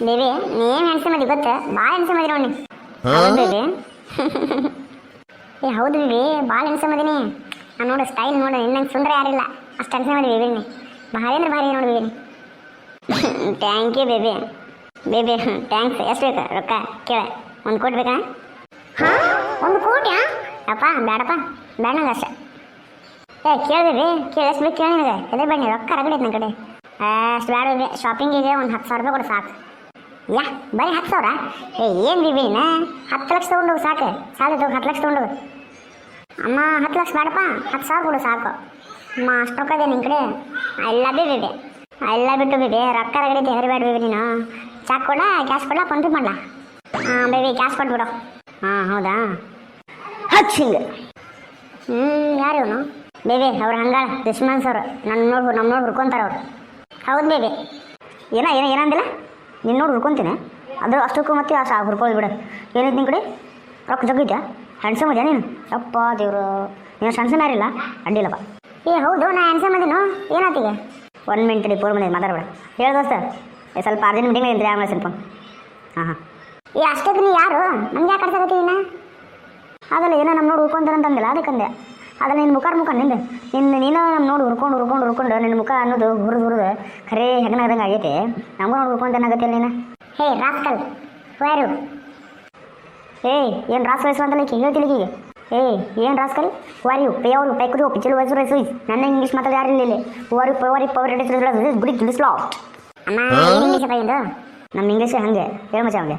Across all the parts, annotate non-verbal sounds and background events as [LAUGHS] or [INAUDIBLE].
Baby ನೀನ್ ಹೆಣ್ಸಿ ಮದಿ ಗೊತ್ತ. ಭಾಳ ಹೆಣ್ಸಿ ಮದಿ ನೋಡಿ ಹೌದು ಬೇಬಿ. ಏ ಹೌದು ಬೇಬಿ ಭಾಳ ಹೆಣ್ಸಿ ಮದಿನಿ ನಾನು ನೋಡು ಸ್ಟೈಲ್ ನೋಡು ನಿನ್ನಂಗೆ ಸುಂದರ ಯಾರಿಲ್ಲ. ಅಷ್ಟು ಹೆಣ್ಸಿ ಮದಿ ಬೇಬಿ ನೀ. ಭಾರಿ ಅಂದ್ರೆ ಭಾರಿ ನೋಡಿ baby thank you [LAUGHS] baby. Baby thanks ಎಷ್ಟು ಬೇಕು? ರೊಕ್ಕ ಕೇಳ. ಒಂದು ಕೋಟಿ ಬೇಕಾ? ಹಾಂ? ಒಂದು ಕೋಟಿಯಾ? ಅಪ್ಪ ಬೇಡಪ್ಪ ಬೇಡ ನಂಗೆ ಅಷ್ಟೆ. ಏ ಕೇಳಿದ್ರಿ ಕೇಳಿ ಎಷ್ಟು ಬೇಕು ಕೇಳಿ ನನಗೆ. ಎದೆ ಬನ್ನಿ ರೊಕ್ಕ ರಗಡೈತೆ ನನ್ನ ಕಡೆ. ಅಷ್ಟು ಬೇಡ ಶಾಪಿಂಗ್ ಶಾಪಿಂಗಿಗೆ ಒಂದು ಹತ್ತು ಸಾವಿರ ರೂಪಾಯಿ ಕೊಡು ಸಾಕು. ಯಾ ಬರೀ ಹತ್ತು ಸಾವಿರ? ಏ ಏನು ಬಿಬಿನ ಹತ್ತು ಲಕ್ಷ ತೊಗೊಂಡೋಗು ಸಾಕು. ಸಾಲ ತಗೋ ಹತ್ತು ಲಕ್ಷ ತೊಗೊಂಡೋಗು. ಅಮ್ಮ, ಹತ್ತು ಲಕ್ಷ ಬೇಡಪ್ಪ. ಹತ್ತು ಸಾವಿರ ಕೊಡು ಸಾಕು. ಅಮ್ಮ, ಅಷ್ಟು ರೊಕ್ಕ ಇದೆ ನಿನ್ನ ಕಡೆ. ಎಲ್ಲ ಬಿ ಬೇಬಿ ಎಲ್ಲ ಬಿಟ್ಟು ಬೇಬಿ ರೊಕ್ಕ ರಗಡೈತೆ ಹೆರಬೇಡ ಬಿಬಿ ನೀನು. ಚಾಕ್ ಕೊಡ, ಕ್ಯಾಶ್ ಕೊಡ, ಫೋನ್ ಪೇ ಮಾಡಲ? ಹಾಂ ಬೇಬಿ ಕ್ಯಾಶ್ ಕೊಟ್ಬಿಡು. ಹಾಂ, ಹೌದಾ? ಹಚ್ಚಿಂಗ್ ಹ್ಞೂ ಯಾರು ಇವನು? ಬೇಬಿ ಅವ್ರು ಹಂಗಾಳ ದುಶ್ಮನ್ಸ್ ಅವರು ನನ್ನ ನೋಡಿ ನಮ್ಮ ನೋಡಿ ಹುರ್ಕೊಂತಾರೆ ಅವ್ರು. ಹೌದು ಬೇಬಿ ಏನೋ, ಏನ ಏನಂದಿಲ್ಲ ನಿನ್ನ ನೋಡಿ ಹುಡ್ಕೊತೀನಿ. ಅದು ಅಷ್ಟಕ್ಕೂ ಮತ್ತೆ ಆ ಸಾ ಹುರ್ಕೊಳ್ಳಿ ಬಿಡು. ಏನೈತೆ ನಿನ್ನ ಕಡೆ? ರೊಕ್ಕ ಜಗ್ಗಿದ್ಯಾ? ಹ್ಯಾಂಡ್ಸಮ್ ಇದೆಯಾ ನೀನು? ಅಪ್ಪ ದೇವರು. ನೀನು ಸಣ್ಣ ಯಾರಿಲ್ಲ? ಅಡ್ಡಿಲ್ಲಪ್ಪ ಏ, ಹೌದು, ನಾ ಹ್ಯಾಂಡ್ಸಮ್ ಅದೀನು? ಏನಾತೀಗ? ಒನ್ ಮಿನಿಟ್ ರೀ ಫೋರ್ ಮಿನಿಟ್ ಮಾತಾಡ್ಬೇಡ. ಹೇಳು ಸರ್ ಏ, ಸ್ವಲ್ಪ ಅರ್ಜೆಂಟ್ ಮೀಟಿಂಗ್ ಇದ್ರಿ ಆಮೇಲೆ ಸ್ವಲ್ಪ ಹಾಂ ಹಾಂ. ಏ, ಅಷ್ಟಕ್ಕೆ ನೀ ಯಾರು? ನಮ್ಗೆ ಯಾಕೆ ಕಡ್ಸಕತ್ತೀನ ಅದಲ್ಲ, ಏನೋ ನಮ್ಮ ನೋಡಿ ಹುರ್ಕೊಂತಾರಂತಂದಿಲ್ಲ ಅದಕ್ಕಂದೆ ಅದಲ್ಲ ನಿನ್ನ ಮುಖ ಮುಖ ನಿಂದು. ನಿನ್ನ ನೀನು ನಮ್ಮ ನೋಡಿ ಹುರ್ಕೊಂಡು ಹುರ್ಕೊಂಡು ಹುರ್ಕೊಂಡು ನಿನ್ನ ಮುಖ ಅನ್ನೋದು ಹುರಿದು ಹುರಿದು. ಖರೇ ಹೆಗನಾದಂಗೆ ಆಗೈತೆ. ನಮಗೂ ನೋಡ್ಬೇಕು ಅಂತ ಏನಾಗುತ್ತೆ ನೀನು. ಹೇ ರಾಸ್ಕಲ್ ಯಾರು ಏಯ್ ಏನು ರಾಸ್ ವಯಸ್ಸು ಅಂತ ಲೈಕ್ ಹೇಳ್ತಿಲ್ಲ ಈಕಿಗೆ. ಏಯ್ ಏನು ರಾಸ್ಕಲ್? ವಾರ್ ಯು ಪೇ ಅವರು ಪೈ ಕುದು ಪಿಚ್ಚಲು ವಯಸ್ಸು ರೈಸು ನನ್ನ ಇಂಗ್ಲೀಷ್ ಮಾತಾಡಿ ಯಾರು ಇಲ್ಲ? ವಾರಿ ಪವರಿ ಪವರ್ ಗುಡಿ ತಿಳಿಸ್ಲೋ ಅಮ್ಮ ಇಂಗ್ಲೀಷ್ ಇಂದು? ನಮ್ಮ ಇಂಗ್ಲೀಷ್ ಹಂಗೆ. ಹೇಳ ಮಚ್ಚ ಹಂಗೆ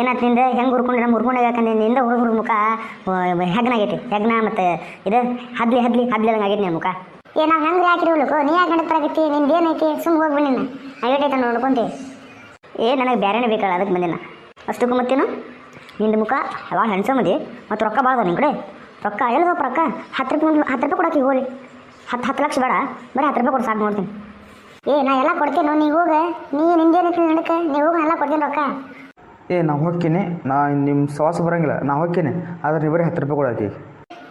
ಏನಾತ್ನಿಂದ? ಹೆಂಗೆ ಹುರ್ಕೊಂಡು ನಮ್ಮ ಹುರ್ಕೊಂಡು ಯಾಕಂದ್ರೆ ನಿಂದ? ಹುಡುಗ ಹುಡುಗ ಮುಖ ಹೆಗ್ನಾಗೈತಿ. ಹೆಗ್ನ ಮತ್ತು ಇದು ಹದ್ಲಿ ಹದ್ಲಿ ಹದ್ಲಿದಂಗೆ ಆಗೈತಿ ನಿನ್ನ ಮುಖ. ಏ ನಾವು ಹೆಂಗೆ ಹಾಕಿರಿ ಹುಡುಕು ನೀ ಯಾಕೆ ನಡೀತಾಗತ್ತಿ ನಿಂದು ಏನೈತಿ ಸುಮ್ಮ ಹೋಗ್ಬಿಡಿ ನಿನ್ನ ಐವತ್ತೈತೆ ನೋಡ್ಕೊಂತಿ ಏ ನನಗೆ ಬೇರೆನೇ ಬೇಕಲ್ಲ ಅದಕ್ಕೆ ಬಂದಿಲ್ಲ. ಅಷ್ಟಕ್ಕೂ ಮತ್ತೇನು? ನಿಂದು ಮುಖ ಯಾವಾಗ ಹೆಣ್ಸಮದಿ ಮತ್ತು ರೊಕ್ಕ ಬಾಳ್ದ ನಿಮ್ಮ ಕಡೆ. ರೊಕ್ಕ ಎಲ್ಗಪ್ಪ ರೊಕ್ಕ. ಹತ್ತು ರೂಪಾಯಿ ಹತ್ತು ರೂಪಾಯಿ ಕೊಡಕ್ಕೆ ಹೋಗಿ ಹತ್ತು ಹತ್ತು ಲಕ್ಷ ಬೇಡ. ಬರೀ ಹತ್ತು ರೂಪಾಯಿ ಕೊಡು ಸಾಕು ನೋಡ್ತೀನಿ. ಏ ನಾ ಎಲ್ಲ ಕೊಡ್ತೀನಿ ನೀ ಹೋಗ. ನೀ ನಿಂದೇನೈತಿ ನಡಕ್ಕೆ ನೀವು ಹೋಗಿ ಎಲ್ಲ ಕೊಡ್ತೀನಿ ರೊಕ್ಕ. ಏ ನಾ ಹೋಗ್ತೀನಿ. ನಾ ನಿಮ್ಮ ಸವಾಸ ಬರಂಗಿಲ್ಲ. ನಾ ಹೋಗ್ತೀನಿ. ಆದ್ರೆ ನೀವು ಬರೀ ಹತ್ತು ರೂಪಾಯಿ ಕೊಡೋಕೆ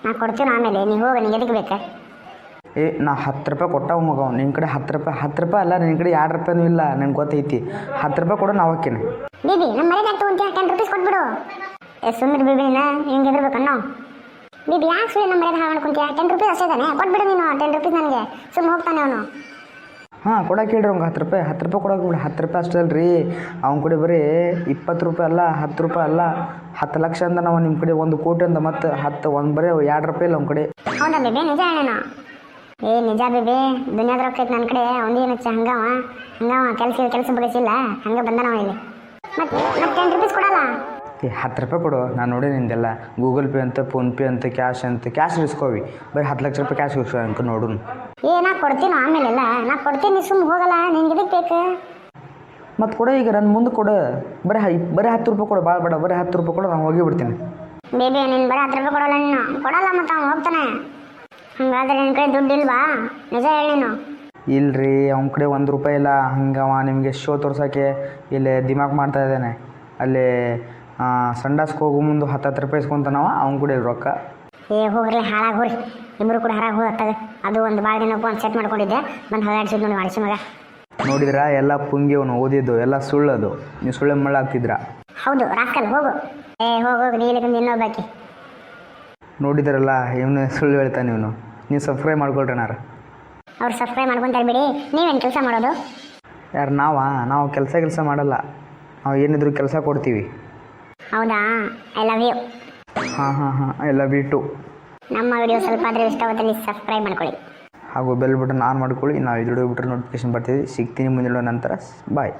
ನಾ ಕೊಡ್ತೀನಿ ಆಮೇಲೆ. ನೀ ಹೋಗ ನಿಂಗೆ ಎದಕ್ಕೆ ಬೇಕಾ? ಏ ನಾ ಹತ್ತು ರೂಪಾಯಿ ಕೊಟ್ಟಾವ ಮಗ ನಿನ್ನ ಕಡೆ ಹತ್ತು ರೂಪಾಯಿ ಹತ್ತು ರೂಪಾಯಿ ಅಲ್ಲ ನಿನ್ನ ಕಡೆ ಎರಡು ರೂಪಾಯಿನೂ ಇಲ್ಲ ನಂಗೆ ಗೊತ್ತೈತಿ. ಹತ್ತು ರೂಪಾಯಿ ಕೊಡು ನಾ ಹೋಗ್ತೀನಿ ಬೇಬಿ ನಮ್ಮ ಮರ್ಯಾದೆ ಆಗ್ತಾ ಟೆನ್ ರುಪೀಸ್ ಕೊಟ್ಬಿಡು ಏ ಸುಂದರ ಬೇಬಿನ ಹಿಂಗೆ ಎದುರ್ಬೇಕನ್ನೋ ಬೇಬಿ ಯಾಕೆ ಸುಳ್ಳು ನಮ್ಮ ಮರ್ಯಾದೆ ಹಾಳು ಮಾಡ್ಕೊಂತೀಯ? ಟೆನ್ ರುಪೀಸ್ ಅಷ್ಟೇ ತಾನೆ? ಕೊಟ್ಬಿಡು ನೀನು ಟೆನ್ ರುಪೀಸ್ ನನಗೆ. ಸುಮ್ಮನೆ ಹೋಗ್ತಾನೆ ಅವನು. ಹಾಂ ಕೊಡಕ್ಕೆ ಹೇಳ್ರಿ ಅವ್ಗೆ ಹತ್ತು ರೂಪಾಯಿ. ಹತ್ತು ರೂಪಾಯಿ ಕೊಡೋಕೆ ಬಿಡಿ ಹತ್ತು ರೂಪಾಯಿ ಅಷ್ಟೇ ಅಲ್ರಿ. ಅವ್ನ ಕಡೆ ಬರೀ ಇಪ್ಪತ್ತು ರೂಪಾಯಿ ಅಲ್ಲ ಹತ್ತು ರೂಪಾಯಿ ಅಲ್ಲ ಹತ್ತು ಲಕ್ಷ ಅಂದ ನಾವು ನಿಮ್ಮ ಕಡೆ ಒಂದು ಕೋಟಿ ಅಂದ ಮತ್ತು ಹತ್ತು ಒಂದು ಬರೀ ಎರಡು ರೂಪಾಯಿ ಇಲ್ಲ ಅವ್ನ ಕಡೆ. ಹೌದಾ ಬೇಬಿ? ನಿಜ ಹೇಳೋಣ ಏ ನಿಜ ಬೇಬಿ ದುನಿಯಾದ ರೊಕ್ಕ ಐತೆ ನನ್ನ ಕಡೆ ಒಂದೇನು ಹಂಗವ? ಹಂಗವ ಕೆಲಸ ಕೆಲಸ ಬಿಡಿಸಿಲ್ಲ ಹಂಗೆ ಬಂದನವ ಇಲ್ಲಿ. ಮತ್ತೆ ಮತ್ತೆ ಟೆನ್ ರುಪೀಸ್ ಕೊಡಲ್ಲ ಹತ್ತು ರೂಪಾಯಿ ಕೊಡು ನಾನು ನೋಡಿ ನಿಂದೆಲ್ಲ. ಗೂಗಲ್ ಪೇ ಅಂತ ಫೋನ್ಪೇ ಅಂತ ಕ್ಯಾಶ್ ಅಂತ ಕ್ಯಾಶ್ ಇಸ್ಕೋವಿ. ಬರೀ ಹತ್ತು ಲಕ್ಷ ರೂಪಾಯಿ ಕ್ಯಾಶ್ ಇಸ್ಕೋ ಅಂತ ನೋಡು ಏ ನಾ ಕೊಡ್ತೀನಿ ಆಮೇಲೆಲ್ಲ? ನಾ ಕೊಡ್ತೀನಿ ಸುಮ್ಮನೆ ಹೋಗಲ್ಲ ನಿನ್ಗೆ ಇದಕ್ಕೆ ಬೇಕು? ಮತ್ತೆ ಕೊಡು ಈಗ ನನ್ನ ಮುಂದೆ ಕೊಡು. ಬರೀ ಹೈ ಬರೀ ಹತ್ತು ರೂಪಾಯಿ ಕೊಡು ಭಾಳ ಬೇಡ ಬರೀ ಹತ್ತು ರೂಪಾಯಿ ಕೊಡು ನಾನು ಹೋಗಿ ಬಿಡ್ತೀನಿ ಬೇಬಿ ನೀನು ಬರೀ ಹತ್ತು ರೂಪಾಯಿ ಕೊಡಲ್ಲ ನೀನು. ಕೊಡಲ್ಲ ಮತ್ತೆ ಅವ್ನು ಹೋಗ್ತಾನೆ. ಹಂಗಾದ್ರೆ ನಿನ್ನ ಕಡೆ ದುಡ್ಡು ಇಲ್ವಾ? ನಿಜ ಹೇಳಿನ ನೀನು. ಇಲ್ರಿ ಅವ್ನ ಕಡೆ ಒಂದು ರೂಪಾಯಿ ಇಲ್ಲ. ಹಂಗವ ನಿಮಗೆ ಶೋ ತೋರ್ಸೋಕ್ಕೆ ಇಲ್ಲಿ ದಿಮಾಕ್ ಮಾಡ್ತಾ ಇದ್ದಾನೆ. ಅಲ್ಲಿ ಸಂಡಾಸ್ಗೆ ಹೋಗೋ ಮುಂದೆ ಹತ್ತು ಹತ್ತು ರೂಪಾಯಿ ಇಸ್ಕೊಂತಾನವ ಅವ್ನ ಕೂಡ ರೊಕ್ಕ. ಏ ಹೋಗ್ರಿ ಹಾಳಾಗಿ ಹೋಗ್ರಿ. ಇಬ್ಬರು ಕೂಡ ಹಾಳಾಗಿ ಹೋಗ್ತದೆ ಅದು ಒಂದು ಭಾಳ ದಿನ ಒಂದು ಸೆಟ್ ಮಾಡ್ಕೊಂಡಿದ್ದೆ. ಬಂದು ಹದಾಡ್ಸಿದ್ ನೋಡಿ ಮಾಡಿಸಿ ಮಗ. ನೋಡಿದ್ರ ಎಲ್ಲ ಪುಂಗಿ ಅವನು ಓದಿದ್ದು ಎಲ್ಲ ಸುಳ್ಳದು. ನೀವು ಸುಳ್ಳೆ ಮಳ್ಳಾಗ್ತಿದ್ರ ಹೌದು ರಾಕಲ್ ಹೋಗು. ಏ ಹೋಗು ನೀಲಿ ನೀಲಿಕಂದು ಇನ್ನೊಬ್ಬಾಕಿ. ನೋಡಿದ್ರಲ್ಲ ಇವನು ಸುಳ್ಳು ಹೇಳ್ತಾನೆ ಇವನು. ನೀವು ಸಬ್ಸ್ಕ್ರೈಬ್ ಮಾಡ್ಕೊಳ್ರನಾರ ಅವ್ರು ಸಬ್ಸ್ಕ್ರೈಬ್ ಮಾಡ್ಕೊಂತಾರೆ ಬಿಡಿ. ನೀವೇನು ಕೆಲಸ ಮಾಡೋದು? ಯಾರು ನಾವಾ? ನಾವು ಕೆಲಸ ಕೆಲಸ ಮಾಡಲ್ಲ. ನಾವು ಏನಿದ್ರು ಕೆಲಸ ಕೊಡ್ತೀವಿ. ಹೌದಾ? ಐ ಲವ್ ಯು ಹಾಂ ಹಾಂ ಹಾಂ. ಎಲ್ಲ ಬಿಟ್ಟು ನಮ್ಮ ವಿಡಿಯೋ ಸ್ವಲ್ಪ ಆದರೂ ಇಷ್ಟವಾದಲ್ಲಿ ಸಬ್ಸ್ಕ್ರೈಬ್ ಮಾಡ್ಕೊಳ್ಳಿ. ಹಾಗೂ ಬೆಲ್ ಬಟನ್ ಆನ್ ಮಾಡ್ಕೊಳ್ಳಿ. ನಾವು ಇದು ಬಿಟ್ಟರೆ ನೋಟಿಫಿಕೇಶನ್ ಬರ್ತೀವಿ ಸಿಗ್ತೀನಿ ಮುಂದಿನ ನಂತರ. ಬಾಯ್